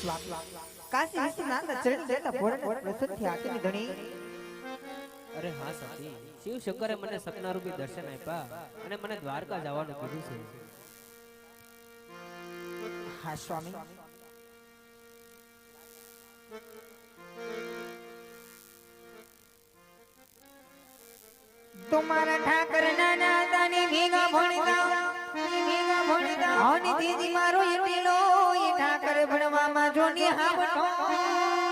કાશી વિશ્વનાથ ચરણ દેતા ભોળાનાથ પ્રસન્ન થયા તેની ધણી. અરે હા સતી શિવ શંકરે મને સપના રૂપી દર્શન આપ્યા અને મને દ્વારકા જવાનું કીધું છે. હા સ્વામી. તમારા ઠાકર નાના તાની ભેગા ભણતા ભેગા ભણતા અને તેજી ભણવામાં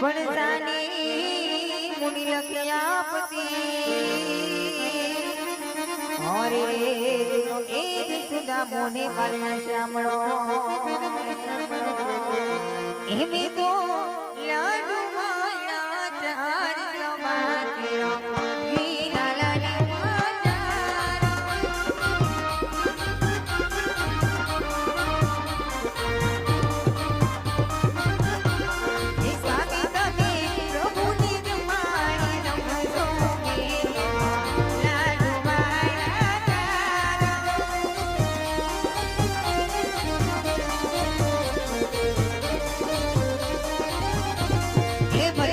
જો નિહાવતો મુનિ લખ્યા પતિ હરે એ સુધા મોને કાલના શ્યામળો. એમે તો If I